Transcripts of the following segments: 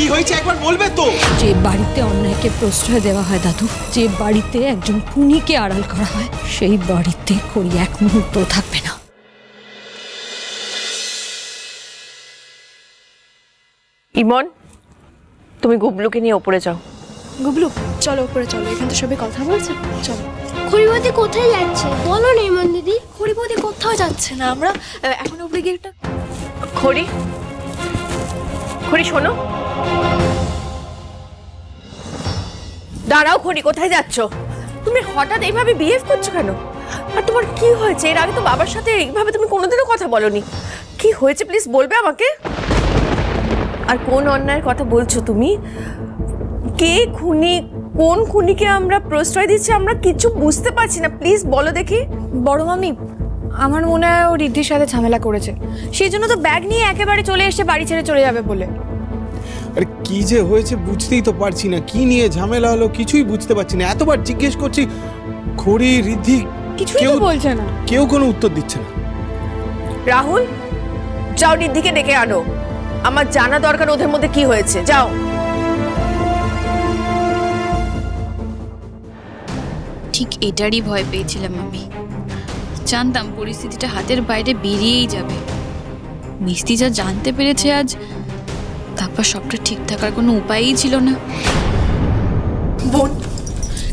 কি হয়েছে একবার বলবে তো? যে বাড়িতে অন্যায়কে প্রশ্রয় দেওয়া হয় দাদু যে বাড়িতে একজন খুনিকে আড়াল করা হয় সেই বাড়িতে করি এক মুহূর্ত থাকবে না। ইমন তুমি গুবলুকে নিয়ে ওপরে যাও। গুবলু চলো উপরে চলো এখান তো সবাই কথা বলছে। চলো। খড়িবতী কোথায় যাচ্ছে? বলো নেমন দিদি খড়িবতী কোথাও যাচ্ছে না আমরা এখন উপরে গিয়ে একটা খড়ি? খড়ি শোনো। দাঁড়াও খড়ি কোথায় যাচ্ছ? তুমি হঠাৎ এইভাবে বিহেভ করছ কেন? আর তোমার কি হয়েছে? এর আগে তো বাবার সাথে এইভাবে তুমি কোনোদিনও কথা বলনি। কি হয়েছে প্লিজ বলবে আমাকে? আর কোন অন্যায়ের কথা বলছো তুমি? কে খুনি, কোন খুনিকে আমরা প্রশ্রয় দিচ্ছি আমরা কিছু বুঝতে পারছি না। প্লিজ বলো দেখি। বড় মামি, আমার মনে হয় ও রিদ্ধির সাথে ঝামেলা করেছে। সেই জন্য তো ব্যাগ নিয়ে একেবারে চলে এসে বাড়ি ছেড়ে চলে যাবে বলে। আরে কি যে হয়েছে বুঝতেই তো পারছি না। কি নিয়ে ঝামেলা হলো কিছুই বুঝতে পারছি না। এতবার জিজ্ঞেস করছি খড়ি রিদ্ধি কিছুই তো কেউ বলছে না। কেউ কোনো উত্তর দিচ্ছে না। রাহুল যাও রিদ্ধিকে ডেকে আনো। আমার জানা দরকার ওদের মধ্যে কি হয়েছে যাও। ঠিক এটারই ভয় পেয়েছিলাম আমি। জানতাম পরিস্থিতিটা হাতের বাইরে বেরিয়েই যাবে। মিস্তি যা জানতে পেরেছে আজ তারপর সবটা ঠিক থাকার কোনো উপায়ই ছিল না। বোন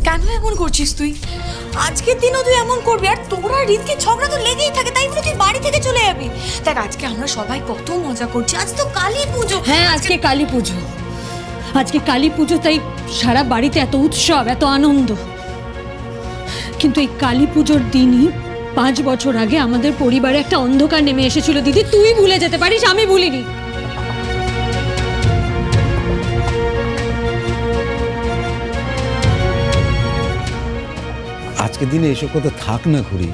কেন এমন করছিস তুই? আজকের দিনও তুই এমন করবি আর তোরা রিতকে ঝগড়া তো লেগেই থাকে তাই বলে তুই বাড়ি থেকে চলে যাবি। দেখ আজকে আমরা সবাই কত মজা করছি আজ তো কালী পুজো। হ্যাঁ আজকে কালী পুজো। আজকে কালী পুজো তাই সারা বাড়িতে এত উৎসব এত আনন্দ। কিন্তু এই কালী পুজোর দিনই পাঁচ বছর আগে আমাদের পরিবারে একটা অন্ধকার নেমে এসেছিল। দিদি তুই ভুলে যেতে পারিস আমি ভুলিনি। আজকের দিনে এসব কথা থাক না ঘুরি।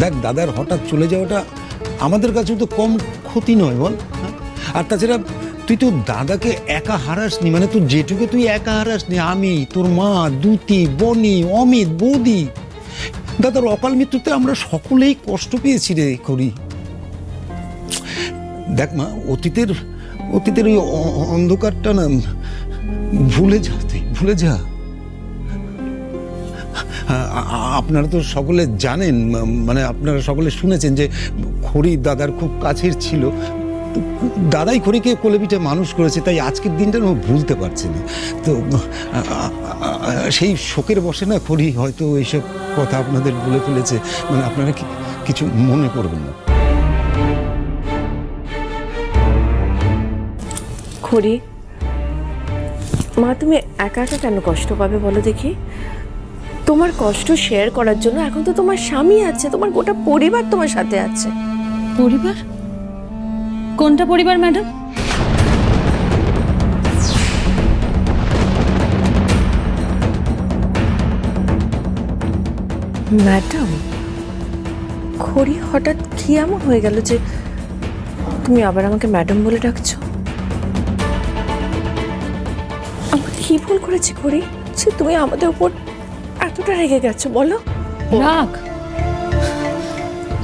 দেখ, দাদার হঠাৎ চলে যাওয়াটা আমাদের কাছে তো কম ক্ষতি নয়, বল। হ্যাঁ? আর তাছাড়া তুই তো দাদাকে একা হারাসনি মানে তোর যেটুকু তুই একা হারাসনি, আমি, তোর মা, দুতি, বনি, অমিত, বৌদি। দাদার অকাল মৃত্যুতে আমরা সকলেই কষ্ট পেয়েছি রে করি দেখ মা, অতীতের অতীতের ওই অন্ধকারটা না, ভুলে যা তুই, ভুলে যা। আপনারা তো সকলে জানেন মানে আপনারা সকলে শুনেছেন যে খড়ি দাদার খুব কাছের ছিল। দাদাই খড়িকে কোলেপিঠে মানুষ করেছে, তাই আজকের দিনটা ও ভুলতে পারছে না। তো সেই শোকের বসে না খড়ি হয়তো এইসব কথা আপনাদের বলে ফেলেছে মানে আপনারা কিছু মনে করবেন না? খড়ি? মা, তুমি একা একা কেন কষ্ট পাবে বলো দেখি? তোমার কষ্ট শেয়ার করার জন্য এখন তো তোমার স্বামী আছে তোমার গোটা পরিবার তোমার সাথে আছে। পরিবার? কোনটা পরিবার ম্যাডাম? ম্যাডাম খড়ি হঠাৎ কি এমন হয়ে গেল যে তুমি আবার আমাকে ম্যাডাম বলে ডাকছো? আমরা কি ভুল করেছি খড়ি যে তুমি আমাদের উপর এতটা রেগে গেছো বলো। রাগ?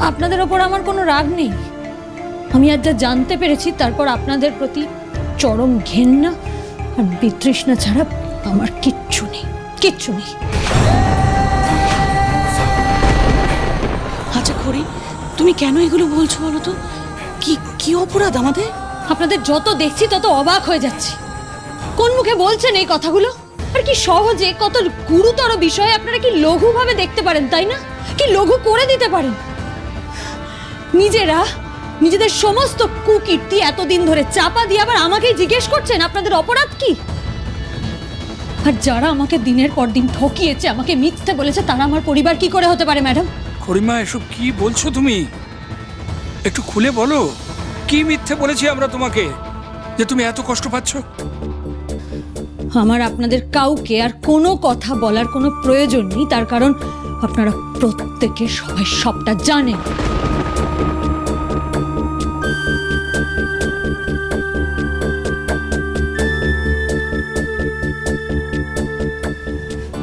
আপনাদের ওপর আমার কোনো রাগ নেই। আমি আজ যা জানতে পেরেছি তারপর আপনাদের প্রতি চরম ঘেন্না আর বিতৃষ্ণা ছাড়া আমার কিচ্ছু নেই কিচ্ছু নেই। আচ্ছা খড়ি তুমি কেন এগুলো বলছো বলো তো? কি কি অপরাধ আমাদের? আপনাদের যত দেখছি তত অবাক হয়ে যাচ্ছি। কোন মুখে বলছেন এই কথাগুলো? আর কি সহজে কত গুরুতর বিষয়ে আপনারা কি লঘুভাবে দেখতে পারেন, তাই না? কি লঘু করে দিতে পারেন? নিজেরা, নিজেদের সমস্ত কুকীর্তি এতদিন ধরে চাপা দিয়ে আবার আমাকেই জিজ্ঞেস করছেন, আপনাদের অপরাধ কি? আর যারা আমাকে দিনের পর দিন ঠকিয়েছে, আমাকে মিথ্যে বলেছে, তারা আমার পরিবার কি করে হতে পারে, ম্যাডাম? খরিমা এসব কি বলছো তুমি? একটু খুলে বলো। কি মিথ্যে বলেছি আমরা তোমাকে, যে তুমি এত কষ্ট পাচ্ছ? আমার আপনাদের কাউকে আর কোনো কথা বলার কোনো প্রয়োজন নেই, তার কারণ আপনারা প্রত্যেকে সবাই সবটা জানেন।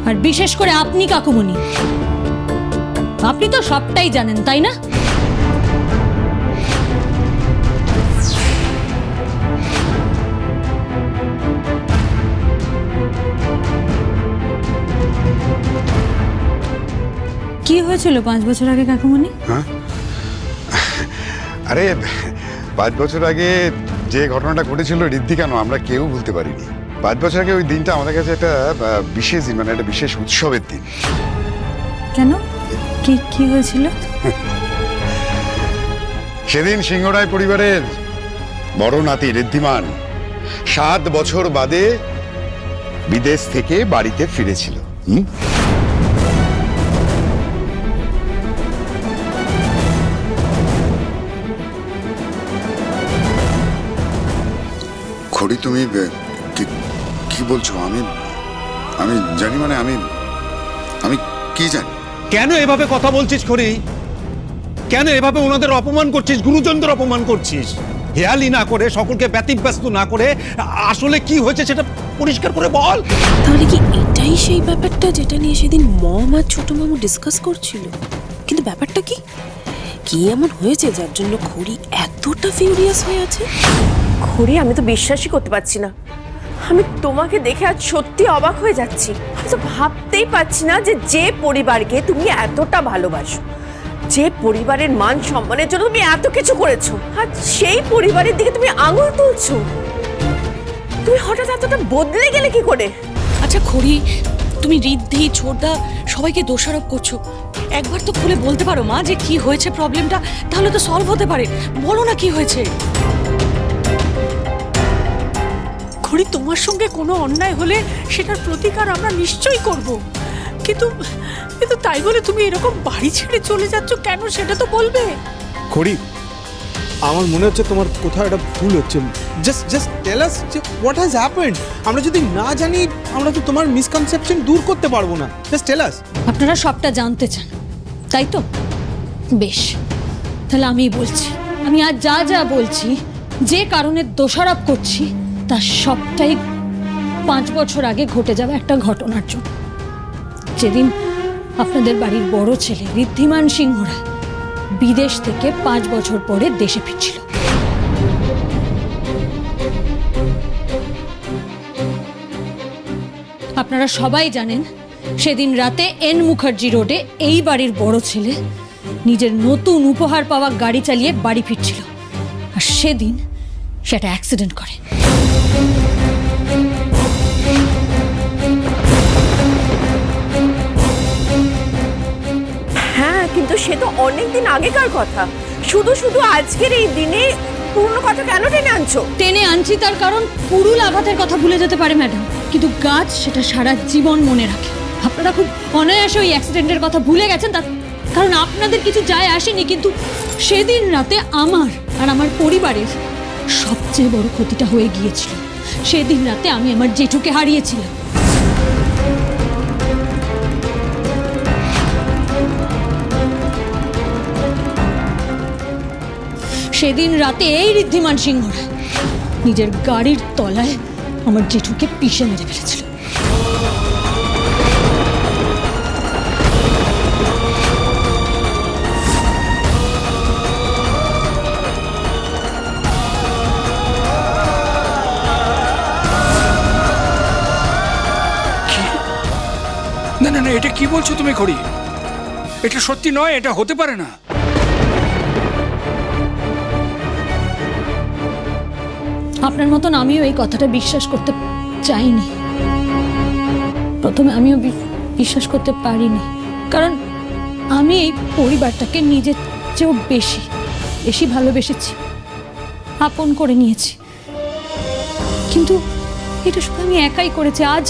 আর বিশেষ করে আপনি, কাকুমণি। আপনি তো সবটাই জানেন, তাই না? কি হয়েছিল পাঁচ বছর আগে কাকুমণি হ্যাঁ? আরে পাঁচ বছর আগে যে ঘটনাটা ঘটেছিল ঋদ্ধি কেন আমরা কেউ ভুলতে পারিনি। পাঁচ বছর আগে ওই দিনটা আমাদের কাছে একটা বিশেষ দিন মানে একটা বিশেষ উৎসবের দিন। কেন? কি কি হয়েছিল? সেদিন সিংহরায় পরিবারের বড় নাতি ঋদ্ধিমান সাত বছর বাদে বিদেশ থেকে বাড়িতে ফিরেছিল। হুম? খড়ি তুমি কি বলছো? আমি আমি জানি মানে আমি আমি কি জানি? কেন এভাবে কথা বলছিস খড়ি? কেন এভাবে ওনাদের অপমান করছিস গুরুজনদের অপমান করছিস? হেয়ালি না করে সকলকে ব্যতিব্যস্ত না করে আসলে কি হয়েছে সেটা পরিষ্কার করে বল। তাহলে কি এটাই সেই ব্যাপারটা যেটা নিয়ে সেদিন মম আর ছোট মামু ডিসকাস করছিল? কিন্তু ব্যাপারটা কি? কি এমন হয়েছে যার জন্য খড়ি এতটা ফিউরিয়াস হয়ে আছে? ঘড়ি আমি তো বিশ্বাসই করতে পারছি না। আমি তোমাকে দেখে আজ সত্যি অবাক হয়ে যাচ্ছি। আমি তো ভাবতেই পারছি না যে যে পরিবারকে তুমি এতটা ভালোবাসো। যে পরিবারের মান সম্মানের জন্য তুমি এত কিছু করেছ আর সেই পরিবারের দিকে তুমি আঙুল তুলছো। তুমি হঠাৎ এতটা বদলে গেলে কি করে? আচ্ছা খড়ি তুমি রিদ্ধি ছোটদা সবাইকে দোষারোপ করছ। একবার তো খুলে বলতে পারো মা যে কি হয়েছে প্রবলেমটা তাহলে তো সলভ হতে পারে। বলো না কি হয়েছে। খড়ি তোমার সঙ্গে কোনো অন্যায় হলে সেটার প্রতিকার আমরা নিশ্চয়ই করব। কিন্তু কিন্তু তাই বলে তুমি এরকম বাড়ি ছেড়ে চলে যাচ্ছ কেন সেটা তো বলবে। খড়ি আমার মনে হচ্ছে তোমার কোথাও একটা ভুল হচ্ছে। জাস্ট জাস্ট টেল আস যে হোয়াট হ্যাজ হ্যাপেন্ড আমরা যদি না জানি, আমরা তো তোমার মিসকনসেপশন দূর করতে পারব না। জাস্ট টেল আস আপনারা সবটা জানতে চান। তাই তো? বেশ। তাহলে আমি বলছি। আমি আজ যা যা বলছি, যে কারণে দোষারোপ করছি তার সবটাই পাঁচ বছর আগে ঘটে যাওয়া একটা ঘটনার জন্য। যেদিন আপনাদের বাড়ির বড় ছেলে, ঋদ্ধিমান সিংহরা বিদেশ থেকে পাঁচ বছর পরে দেশে ফিরছিল। আপনারা সবাই জানেন, সেদিন রাতে এন মুখার্জি রোডে এই বাড়ির বড় ছেলে নিজের নতুন উপহার পাওয়া গাড়ি চালিয়ে বাড়ি ফিরছিল। আর সেদিন সেটা অ্যাক্সিডেন্ট করে। সে তো অনেক দিন আগেকার কথা। শুধু শুধু আজকের এই দিনে পুরনো কথা কেন টেনে আনছো? টেনে আনছি তার কারণ পুরুল আঘাতের কথা ভুলে যেতে পারে, ম্যাডাম। কিন্তু গাছ সেটা সারা জীবন মনে রাখে। আপনারা খুব অনায়াসে ওই অ্যাক্সিডেন্টের কথা ভুলে গেছেন, তার কারণ আপনাদের কিছু যায় আসেনি, কিন্তু সেদিন রাতে আমার আর আমার পরিবারের সবচেয়ে বড় ক্ষতিটা হয়ে গিয়েছিল। সেদিন রাতে আমি আমার জেঠুকে হারিয়েছিলাম। সেদিন রাতে এই ঋদ্ধিমান সিংহরা নিজের গাড়ির তলায় আমার জেঠুকে পিষে মেরে ফেলেছিল। না না না, এটা কি বলছো তুমি খড়ি এটা সত্যি নয়, এটা হতে পারে না। আপনার মতন আমিও এই কথাটা বিশ্বাস করতে চাইনি। প্রথমে আমিও বিশ্বাস করতে পারিনি। কারণ আমি এই পরিবারটাকে নিজের চেয়েও বেশি বেশি ভালোবেসেছি, আপন করে নিয়েছি। কিন্তু এটা শুধু আমি একাই করেছি, আজ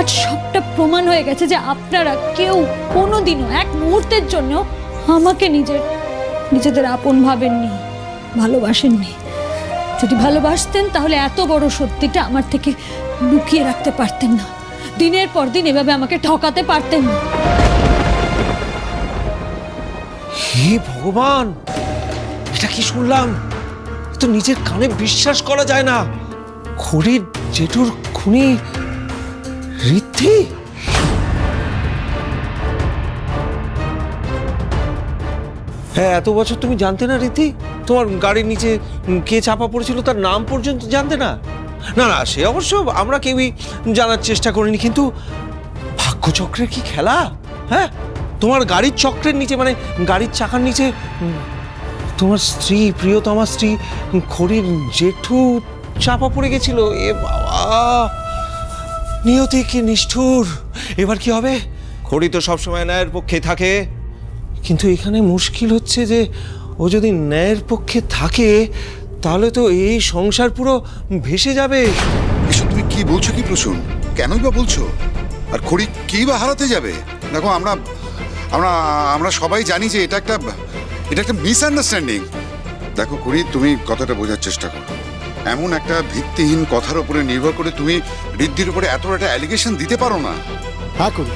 আজ সবটা প্রমাণ হয়ে গেছে যে আপনারা কেউ কোনোদিনও, এক মুহূর্তের জন্য আমাকে নিজের, নিজেদের আপন ভাবেননি, ভালোবাসেননি। যদি ভালোবাসতেন, তাহলে এত বড় সত্যিটা আমার থেকে লুকিয়ে রাখতে পারতেন না। দিনের পর দিন এভাবে আমাকে ঠকাতে পারতেন না। হে ভগবান! এটা কি শুনলাম? তো নিজের কানে বিশ্বাস করা যায় না। খড়ির জেঠুর খুনি হ্যাঁ এত বছর তুমি জানতে না রীতি? তোমার গাড়ির নিচে কে চাপা পড়েছিল তার নাম পর্যন্ত জানতে না? না না, সে অবশ্য আমরা কেউই জানার চেষ্টা করিনি, কিন্তু ভাগ্যচক্রের কি খেলা? হ্যাঁ তোমার গাড়ির চক্রের নিচে মানে গাড়ির চাকার নিচে তোমার স্ত্রী, প্রিয়তমা স্ত্রী খড়ির জেঠু চাপা পড়ে গেছিল। এ বাবা, নিয়তি কি নিষ্ঠুর? এবার কি হবে? খড়ি তো সবসময় ন্যায়ের পক্ষে থাকে। কিন্তু এখানে মুশকিল হচ্ছে যে ও যদি ন্যায়ের পক্ষে থাকে তাহলে তো এই সংসার পুরো ভেসে যাবে। এসব তুমি কি বলছো কি প্রসূন? কেনই বা বলছো? আর খড়ি কি বা হারাতে যাবে? দেখো আমরা আমরা আমরা সবাই জানি যে এটা একটা এটা একটা মিসআন্ডারস্ট্যান্ডিং দেখো খড়ি তুমি কথাটা বোঝার চেষ্টা করো। এমন একটা ভিত্তিহীন কথার উপরে নির্ভর করে তুমি ঋদ্ধির উপরে এত একটা অ্যালিগেশন দিতে পারো না। হ্যাঁ করি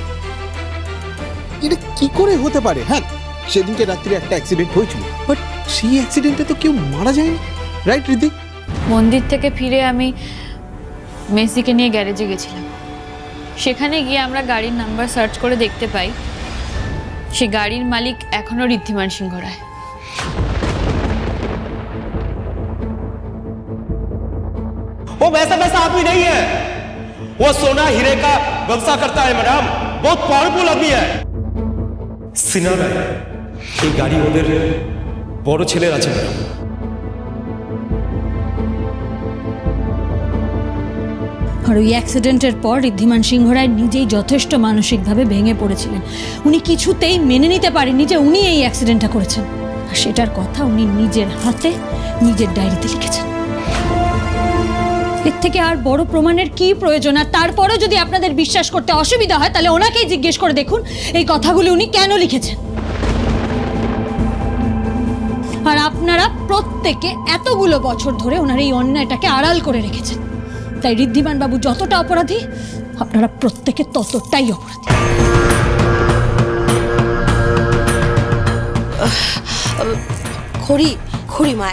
এটা কি করে হতে পারে? হ্যাঁ সেদিনকে রাত্রে একটা অ্যাক্সিডেন্ট হয়েছিল বাট সেই অ্যাক্সিডেন্টে তো কেউ মারা যায়নি রাইট ঋদ্ধিক মন্দির থেকে ফিরে আমি মেসিকে নিয়ে গ্যারেজে গেছিলাম সেখানে গিয়ে আমরা গাড়ির নাম্বার সার্চ করে দেখতে পাই সে গাড়ির মালিক এখনও ঋদ্ধিমান সিংহ রায় वो वैसा वैसा आदमी नहीं है वो सोना हीरे का व्यवसाय करता है मैडम बहुत पावरफुल आदमी है সিনা এই গাড়ি ওদের বড় ছেলের আছে। ম্যাডাম আর ওই অ্যাক্সিডেন্টের পর ঋদ্ধিমান সিংহ রায় নিজেই যথেষ্ট মানসিকভাবে ভেঙে পড়েছিলেন। উনি কিছুতেই মেনে নিতে পারেননি যে উনি এই অ্যাক্সিডেন্টটা করেছেন। আর সেটার কথা উনি নিজের হাতে, নিজের ডায়েরিতে লিখেছেন। এর থেকে আর বড় প্রমাণের কি প্রয়োজন? আর তারপরেও যদি আপনাদের বিশ্বাস করতে অসুবিধা হয়, তাহলে ওনাকেই জিজ্ঞেস করে দেখুন এই কথাগুলি উনি কেন লিখেছেন। আর আপনারা প্রত্যেকে এতগুলো বছর ধরে ওনার এই অন্যায়টাকে আড়াল করে রেখেছেন। তাই ঋদ্ধিমান বাবু যতটা অপরাধী আপনারা প্রত্যেকে ততটাই অপরাধী। খড়ি খড়ি মা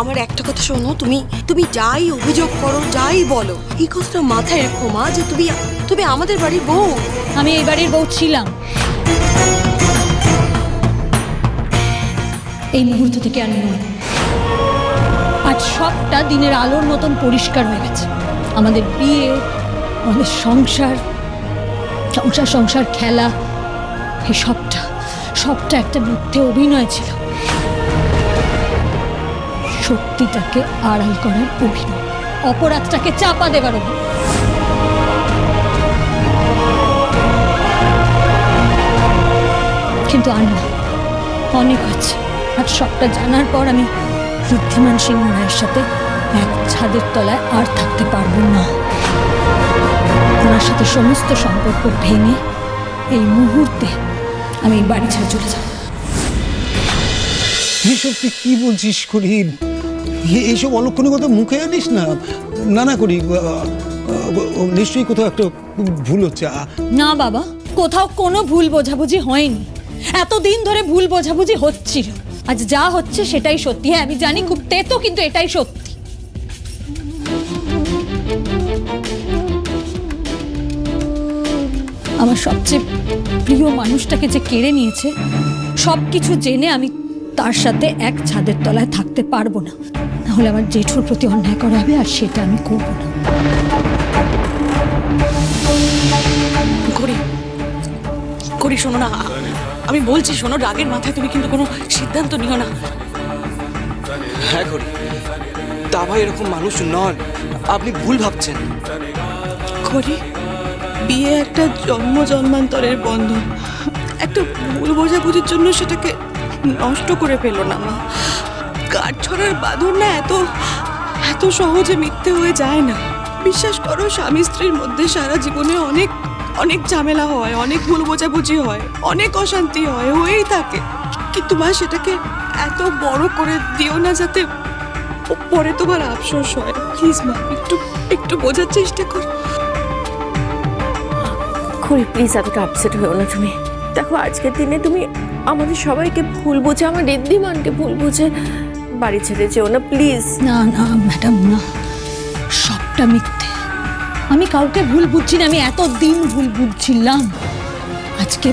আমার একটা কথা শোনো তুমি তুমি যাই অভিযোগ করো যাই বলো এই কথাটা মাথায় রেখো মা যে তুমি তুমি আমাদের বাড়ির বউ। আমি এই বাড়ির বউ ছিলাম। এই মুহূর্ত থেকে আমি নই আজ সবটা দিনের আলোর মতন পরিষ্কার হয়ে গেছে। আমাদের বিয়ে, আমাদের সংসার সংসার সংসার, খেলা, এই সবটা সবটা একটা মিথ্যে অভিনয় ছিল। সত্যিটাকে আড়াল করার অভিনয়, অপরাধটাকে চাপা দেবার অভিনয়। কিন্তু আর অনেক হয়েছে। আজ সবটা জানার পর আমি ঋদ্ধিমান সিংহ রায়ের সাথে এক ছাদের তলায় আর থাকতে পারব না। ওনার সাথে সমস্ত সম্পর্ক ভেঙে এই মুহূর্তে আমি বাড়ি ছেড়ে চলে যাব। এইসব তুই কি বলছিস করি এ- এইসব অলক্ষণী কথা মুখে আনিস না? না না করি নিশ্চয়ই কোথাও একটা ভুল হচ্ছে। না বাবা কোথাও কোনো ভুল বোঝাবুঝি হয়নি। এতদিন ধরে ভুল বোঝাবুঝি হচ্ছিল। আজ যা হচ্ছে সেটাই সত্যি। হ্যাঁ আমি জানি খুব তেতো, কিন্তু এটাই সত্যি। আমার সবচেয়ে প্রিয় মানুষটাকে যে কেড়ে নিয়েছে সব কিছু জেনে আমি তার সাথে এক ছাদের তলায় থাকতে পারব না। তাহলে আমার জেঠুর প্রতি অন্যায় করা হবে আর সেটা আমি করব না। করি করি, শোনো না আমি বলছি শোনো রাগের মাথায় তুমি কিন্তু কোনো সিদ্ধান্ত নিও না। হ্যাঁ করি দাবা এরকম মানুষ নন আপনি ভুল ভাবছেন। করি বিয়ে একটা জন্ম জন্মান্তরের বন্ধন একটা ভুল বোঝাবুঝির জন্য সেটাকে নষ্ট করে ফেলো না মা। কাঠ ছড়ার বাঁধন না এত এত সহজে মিথ্যে হয়ে যায় না। বিশ্বাস করো স্বামী স্ত্রীর মধ্যে সারা জীবনে অনেক অনেক ঝামেলা হয় অনেক ভুল বোঝাবুঝি হয় অনেক অশান্তি হয় হয়েই থাকে। কিন্তু মা সেটাকে এত বড় করে দিও না যাতে পরে তোমার আফসোস হয়। প্লিজ মা একটু একটু বোঝার চেষ্টা করো। খড়ি প্লিজ এতটা আপসেট হয়েও না তুমি। দেখো আজকের দিনে তুমি আমাদের সবাইকে ভুল বুঝে আমার ঋদ্ধিমানকে ভুল বুঝে বাড়ি ছেড়ে যেও না প্লিজ না না ম্যাডাম না। সবটা মিথ্যে। আমি কাউকে ভুল বুঝছি না, আমি এত দিন ভুল বুঝছিলাম। আজকে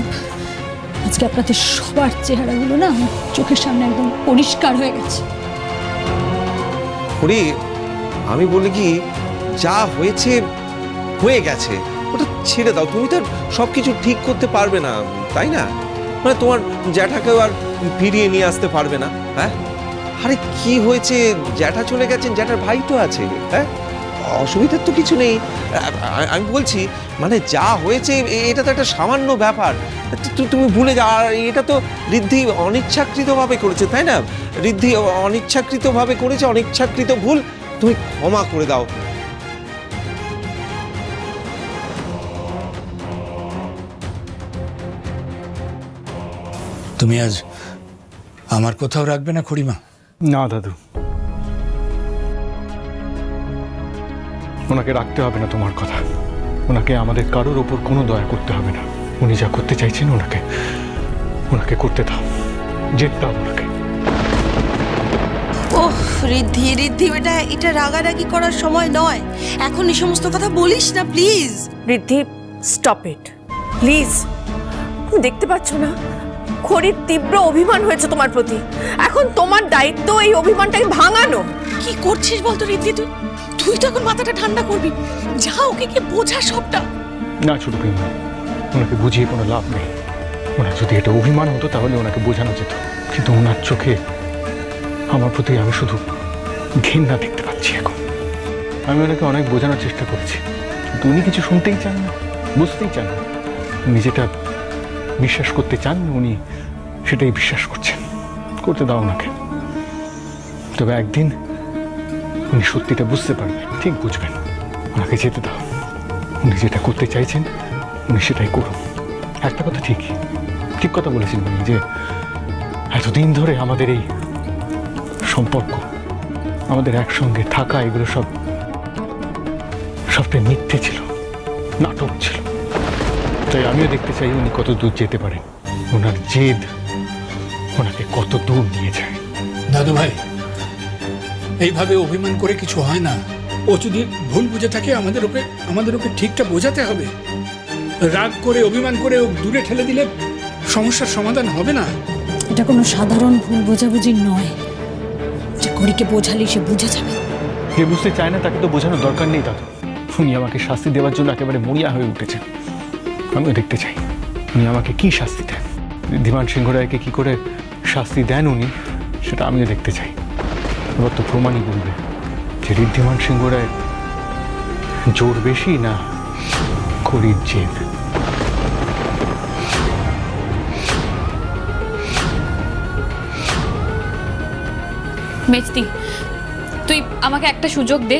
আজকে আপনাদের সবার চেহারাগুলো না চোখের সামনে একদম পরিষ্কার হয়ে গেছে। করি আমি বলি কি, যা হয়েছে, হয়ে গেছে। ওটা ছেড়ে দাও, তুমি তো সব কিছু ঠিক করতে পারবে না, তাই না? মানে তোমার জ্যাঠাকেও আর ফিরিয়ে নিয়ে আসতে পারবে না হ্যাঁ? আরে কি হয়েছে? জ্যাঠা চলে গেছেন, জ্যাঠার ভাই তো আছে হ্যাঁ? অসুবিধার তো কিছু নেই। আমি বলছি মানে যা হয়েছে এটা তো একটা সামান্য ব্যাপার। তুমি ভুলে যা আর এটা তো ঋদ্ধি অনিচ্ছাকৃতভাবে করেছে তাই না? ঋদ্ধি অনিচ্ছাকৃতভাবে করেছে অনিচ্ছাকৃত ভুল তুমি ক্ষমা করে দাও। তুমি আজ আমার কোথাও রাখবে না খুড়িমা? না দাদু। ওনাকে রাখতে হবে না তোমার কথা। ওনাকে আমাদের কারোর ওপর কোনো দয়া করতে হবে না। উনি যা করতে চাইছেন ওনাকে ওনাকে করতে দাও। যেতে দাও ওনাকে। ওহ রিদ্ধি রিদ্ধি এটা এটা রাগারাগি করার সময় নয়। এখন এই সমস্ত কথা বলিস না please. Riddhi stop it please. তুমি দেখতে পাচ্ছ না? খড়ির তীব্র অভিমান হয়েছে তোমার প্রতি। এখন তোমার দায়িত্ব এই অভিমানটাকে ভাঙানো। কি করছিস বলতো রিদ্ধি তুই? তুই তো এখন মাথাটা ঠান্ডা করবি। যা ওকে কি বোঝা সবটা। না ছোট পিঙ্গা ওনাকে বুঝিয়ে কোনো লাভ নেই। ওনার যদি এটা অভিমান হতো, তাহলে ওনাকে বোঝানো যেত। কিন্তু ওনার চোখে আমার প্রতি আমি শুধু ঘৃণা দেখতে পাচ্ছি এখন। আমি ওনাকে অনেক বোঝানোর চেষ্টা করেছি, কিন্তু উনি কিছু শুনতেই চান না, বুঝতেই চান না। উনি যেটা বিশ্বাস করতে চান, উনি সেটাই বিশ্বাস করছেন। করতে দাও ওনাকে। তবে একদিন উনি সত্যিটা বুঝতে পারবেন, ঠিক বুঝবেন। ওনাকে যেতে দাও। উনি যেটা করতে চাইছেন, উনি সেটাই করুন। একটা কথা ঠিক ঠিক কথা বলেছেন উনি যে এতদিন ধরে আমাদের এই সম্পর্ক, আমাদের একসঙ্গে থাকা, এগুলো সব, সবটাই মিথ্যে ছিল, নাটক ছিল। তাই আমিও দেখতে চাই উনি কত দূর যেতে পারেন। ওনার জেদ ওনাকে কত দূর নিয়ে যায়। দাদু ভাই এইভাবে অভিমান করে কিছু হয় না। ও যদি ভুল বুঝে থাকে আমাদের ওকে আমাদের ওকে ঠিকটা বোঝাতে হবে। রাগ করে অভিমান করে ও দূরে ঠেলে দিলে সমস্যার সমাধান হবে না। এটা কোনো সাধারণ ভুল বোঝাবুঝি নয়। যে করিকে বোঝালি সে বুঝে যাবে। যে বুঝতে চায় না তাকে তো বোঝানোর দরকার নেই দাদু উনি আমাকে শাস্তি দেওয়ার জন্য একেবারে মরিয়া হয়ে উঠেছে আমিও দেখতে চাই উনি আমাকে কি শাস্তি দেন? ধীমান সিংহ রায়কে কি করে শাস্তি দেন উনি সেটা আমিও দেখতে চাই। এবার তো প্রমাণই বলবে যে ঋদ্ধিমান সিংহ রায় জোর বেশি না খরির জেদ। মেজদি তুই আমাকে একটা সুযোগ দে।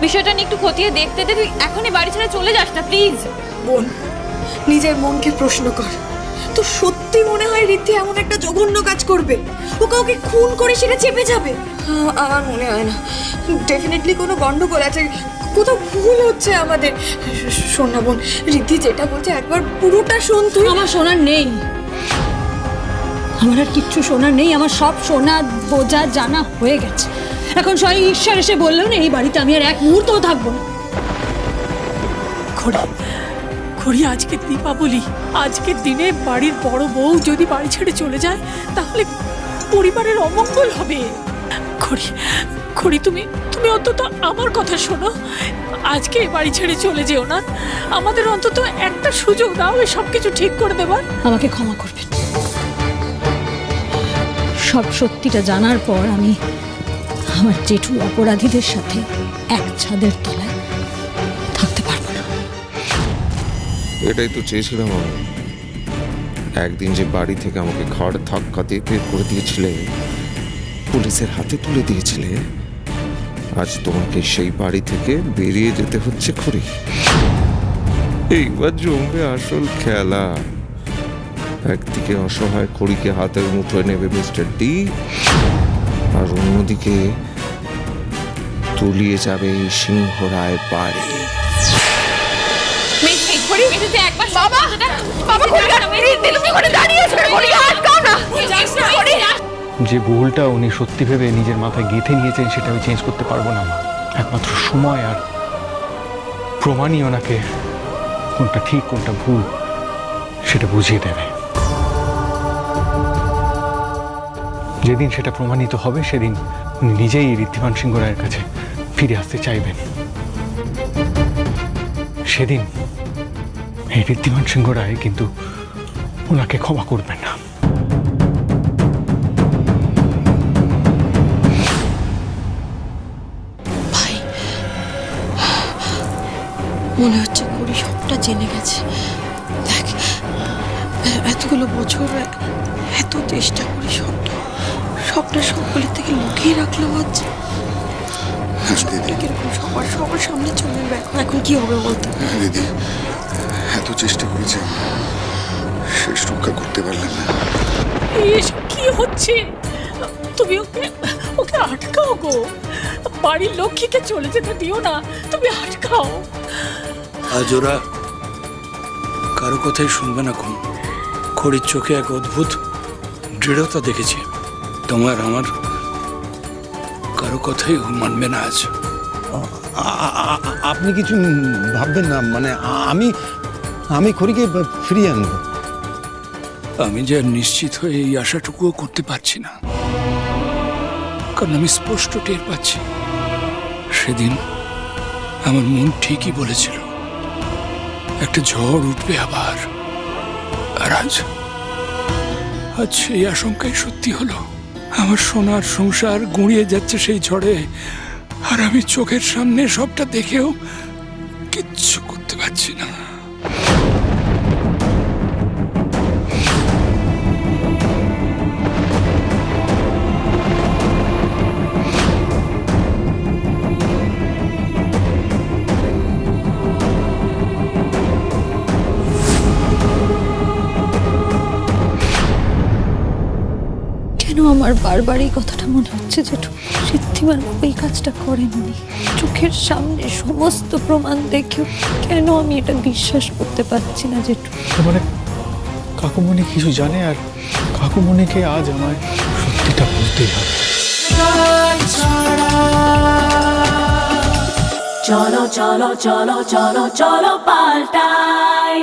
বিষয়টা নিয়ে একটু খতিয়ে দেখতে দে তুই এখনই বাড়ি ছেড়ে চলে যাস না প্লিজ। বোন নিজের মনকে প্রশ্ন কর। সত্যি মনে হয় রিদ্ধি এমন একটা জঘন্য কাজ করবে। ও কাউকে খুন করে সেটা চেপে যাবে। আমার মনে হয় না। ডেফিনেটলি কোনো গন্ডগোল আছে। কোথাও ভুল হচ্ছে আমাদের। শোন বোন রিদ্ধি যেটা বলছে একবার পুরোটা শোন তুই। আমার শোনার নেই। আমার আর কিচ্ছু শোনার নেই। আমার সব শোনা বোঝা জানা হয়ে গেছে। এখন সবাই ঈশ্বর এসে বললেও না, এই বাড়িতে আমি আর এক মুহূর্তও থাকব না। খড়ি আজকে দীপাবলি। আজকের দিনে বাড়ির বড় বউ যদি বাড়ি ছেড়ে চলে যায়, তাহলে পরিবারের অমঙ্গল হবে। খড়ি খড়ি তুমি তুমি অন্তত আমার কথা শোনো। আজকে বাড়ি ছেড়ে চলে যেও না। আমাদের অন্তত একটা সুযোগ দাও সব কিছু ঠিক করে দেবার। আমাকে ক্ষমা করবেন সব সত্যিটা জানার পর আমি আমার জেঠু অপরাধীদের সাথে এক ছাদের তলায় এটাই তো চেয়েছিলাম আমি। একদিন যে বাড়ি থেকে আমাকে ঘর ধাক্কা দিয়ে বের করে দিয়েছিলে, পুলিশের হাতে তুলে দিয়েছিলে, আজ তোমাকে সেই বাড়ি থেকে বেরিয়ে যেতে হচ্ছে খুঁড়ি। এইবার জমবে আসল খেলা। একদিকে অসহায় খড়িকে হাতের মুঠোয় নেবে মিস্টার ডি, আর অন্যদিকে তুলিয়ে যাবে এই সিংহ রায় বাড়ি। একবার বাবা বাবা দাঁড়িয়ে আটকাও না। যে ভুলটা উনি সত্যি ভেবে নিজের মাথায় গেঁথে নিয়েছেন সেটা আমি চেঞ্জ করতে পারব না মা। একমাত্র সময় আর প্রমাণই ওনাকে কোনটা ঠিক কোনটা ভুল সেটা বুঝিয়ে দেবে। যেদিন সেটা প্রমাণিত হবে সেদিন উনি নিজেই ঋদ্ধিমান সিংহ রায়ের কাছে ফিরে আসতে চাইবেন। সেদিন এই ঋদ্ধিমান সিংহ রায় কিন্তু ওনাকে ক্ষমা করবেন না। ভাই মনে হচ্ছে কুড়ি সবটা জেনে গেছে। দেখ এতগুলো বছর এত চেষ্টা করি সবটা সবটা সকলের থেকে লুকিয়ে রাখলাম আজ। সবটা কীরকম সবার সবার সামনে চলে এখন কি হবে বলতো? দিদি এত চেষ্টা করেছে শেষ রক্ষা করতে পারলেন না। এসব কি হচ্ছে? তুমি ওকে ওকে আটকাও গো। বাড়ির লক্ষ্মীকে চলে যেতে দিও না তুমি আটকাও। আজ ওরা কারও কথাই শুনবে না কোন খড়ির চোখে এক অদ্ভুত দৃঢ়তা দেখেছি। তোমার আমার কারও কথাই ও মানবে না আজ। আপনি কিছু ভাববেন না মানে আমি আমি খড়িকে ফিরিয়ে আনব। আমি যে নিশ্চিত হয়ে এই আশাটুকুও করতে পারছি না, কারণ আমি স্পষ্ট টের পাচ্ছি। সেদিন আমার মন ঠিকই বলেছিল, একটা ঝড় উঠবে আবার, আর আজ আজ সেই আশঙ্কাই সত্যি হলো। আমার সোনার সংসার গুঁড়িয়ে যাচ্ছে সেই ঝড়ে, আর আমি চোখের সামনে সবটা দেখেও কিচ্ছু করতে পারছি না। বারবার এই কথাটা মনে হচ্ছে জেঠু ঋদ্ধিমান এই কাজটা করেননি। চোখের সামনে সমস্ত প্রমাণ দেখেও কেন আমি এটা বিশ্বাস করতে পারছি না জেঠু মানে কাকুমণি কিছু জানে আর কাকুমণিকে আজ আমায় সত্যিটা বলতেই হবে। চলো চলো চলো চলো চলো পাল্টাই।